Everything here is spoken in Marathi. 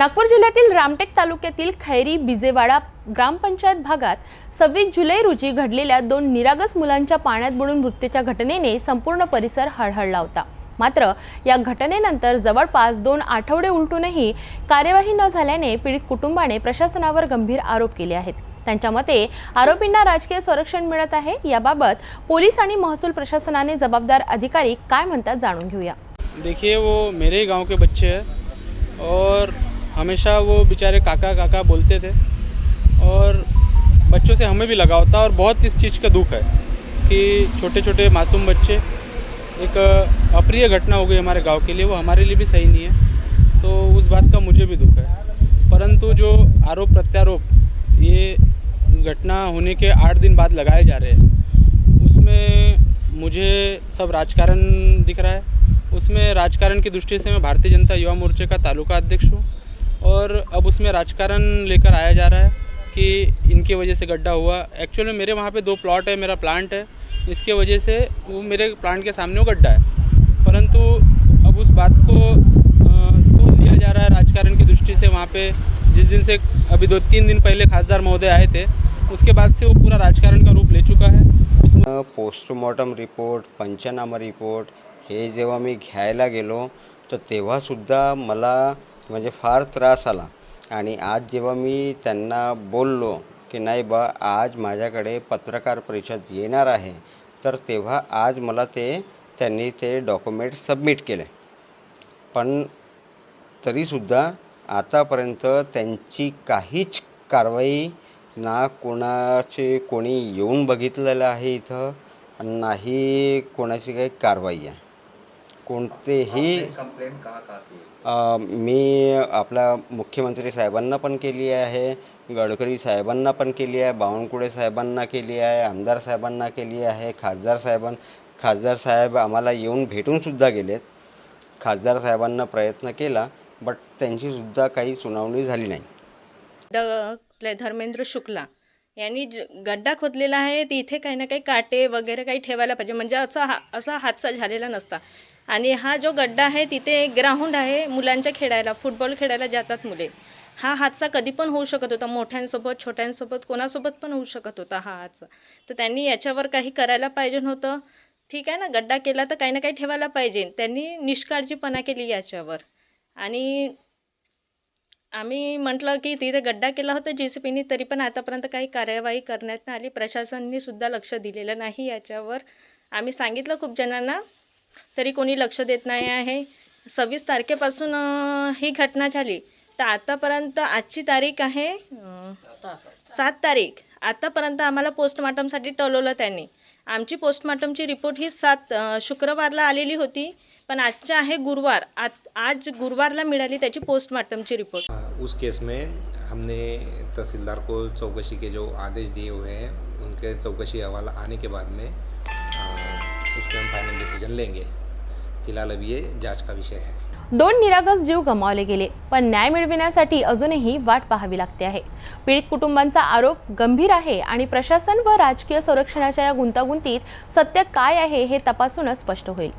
नागपूर जिल्ह्यातील रामटेक तालुक्यातील खैरी बिजेवाडा ग्रामपंचायत भागात सव्वीस जुलै रोजी घडलेल्या दोन निरागस मुलांच्या पाण्यात बुडून मृत्यूच्या घटनेने संपूर्ण परिसर हळहळला होता. मात्र या घटनेनंतर जवळपास दोन आठवडे उलटूनही कार्यवाही न झाल्याने पीडित कुटुंबाने प्रशासनावर गंभीर आरोप केले आहेत. त्यांच्या मते आरोपींना राजकीय संरक्षण मिळत आहे. याबाबत पोलीस आणि महसूल प्रशासनाने जबाबदार अधिकारी काय म्हणतात जाणून घेऊया. देखिए वो मेरे गांव के बच्चे हैं और हमेशा वो बेचारे काका काका बोलते थे और बच्चों से हमें भी लगाव था और बहुत इस चीज़ का दुख है कि छोटे छोटे मासूम बच्चे एक अप्रिय घटना हो गई हमारे गाँव के लिए, वो हमारे लिए भी सही नहीं है। तो उस बात का मुझे भी दुख है। परंतु जो आरोप प्रत्यारोप ये घटना होने के आठ दिन बाद लगाए जा रहे हैं, उसमें मुझे सब राजकारण दिख रहा है। उसमें राजकारण की दृष्टि से मैं भारतीय जनता युवा मोर्चे का तालुका अध्यक्ष हूँ। और अब उसमें राजकारण लेकर आया जा रहा है कि इनकी वजह से गड्ढा हुआ। एक्चुअल में मेरे वहाँ पे दो प्लॉट है, मेरा प्लांट है। इसके वजह से वो मेरे प्लांट के सामने वो गड्ढा है। परंतु अब उस बात को तूल दिया जा रहा है राजकारण की दृष्टि से वहाँ पे। जिस दिन से अभी दो, तीन दिन पहले खासदार महोदय आए थे, उसके बाद से वो पूरा राजकारण का रूप ले चुका है। उसमें पोस्टमॉर्टम रिपोर्ट पंचनामा रिपोर्ट हे जेव्हा मी घ्यायला गेलो मला म्हणजे फार त्रास आला. आणि आज जेव्हा मी त्यांना बोललो की नाही बा आज माझ्याकडे पत्रकार परिषद येणार आहे तर तेव्हा आज मला ते त्यांनी ते डॉक्युमेंट सबमिट केले. पण तरीसुद्धा आतापर्यंत त्यांची काहीच कारवाई ना कोणाचे कोणी येऊन बघितलेलं आहे इथं नाही कोणाची काही कारवाई आहे. कोणतेही मी आपल्या मुख्यमंत्री साहेबांना पण केली आहे गडकरी साहेबांना पण केली आहे बावनकुळे साहेबांना केली आहे आमदार साहेबांना केली आहे खासदार साहेबां खासदार साहेब आम्हाला येऊन भेटूनसुद्धा गेलेत. खासदार साहेबांना प्रयत्न केला बट त्यांचीसुद्धा काही सुनावणी झाली नाही. द धर्मेंद्र शुक्ला यांनी ज गड्डा खोदलेला आहे. तिथे काही ना काही काटे वगैरे काही ठेवायला पाहिजे. म्हणजे असा हा असा हादसा झालेला नसता. आणि हा जो गड्डा आहे तिथे ग्राउंड आहे मुलांच्या खेळायला. फुटबॉल खेळायला जातात मुले. हा हादसा कधी पण होऊ शकत होता. मोठ्यांसोबत छोट्यांसोबत कोणासोबत पण होऊ शकत होता हा हादसा तर त्यांनी याच्यावर काही करायला पाहिजे नव्हतं. ठीक आहे ना? गड्डा केला तर काही ना काही ठेवायला पाहिजे. त्यांनी निष्काळजीपणा केली याच्यावर. आणि आम्ही म्हटलं की तिथे गड्डा केला होता जे सी पीने तरी पण आतापर्यंत काही कार्यवाही करण्यात नाही आली. प्रशासनाने सुद्धा लक्ष दिलेलं नाही याच्यावर. आम्ही सांगितलं खूप जणांना तरी कोणी लक्ष देत नाही आहे. सव्वीस तारखेपासून ही घटना झाली. तर आतापर्यंत आजची तारीख आहे सात तारीख. आतापर्यंत आम्हाला पोस्टमार्टमसाठी टळवलं त्यांनी. आमची पोस्टमार्टमची रिपोर्ट ही सात शुक्रवारला आलेली होती. पण आजच्या आहे गुरुवार. आज आज गुरुवारला मिळाली त्याची पोस्टमार्टमची रिपोर्ट. उस केस में हमने तहसीलदार को चौकसी के जो आदेश दिए हुए हैं उनके चौकसी हवाला आने के बाद में अ, उस पर हम फाइनल डिसीजन लेंगे। फिलहाल अब ये जांच का विषय है। दोन निरागस जीव गमावले गेले पण न्याय मिळविण्यासाठी अजूनही वाट पाहावी लागते आहे. पीडित कुटुंबांचा आरोप गंभीर आहे आणि प्रशासन व राजकीय संरक्षणाच्या या गुंतागुंतीत सत्य काय आहे हे तपासूनच स्पष्ट होईल.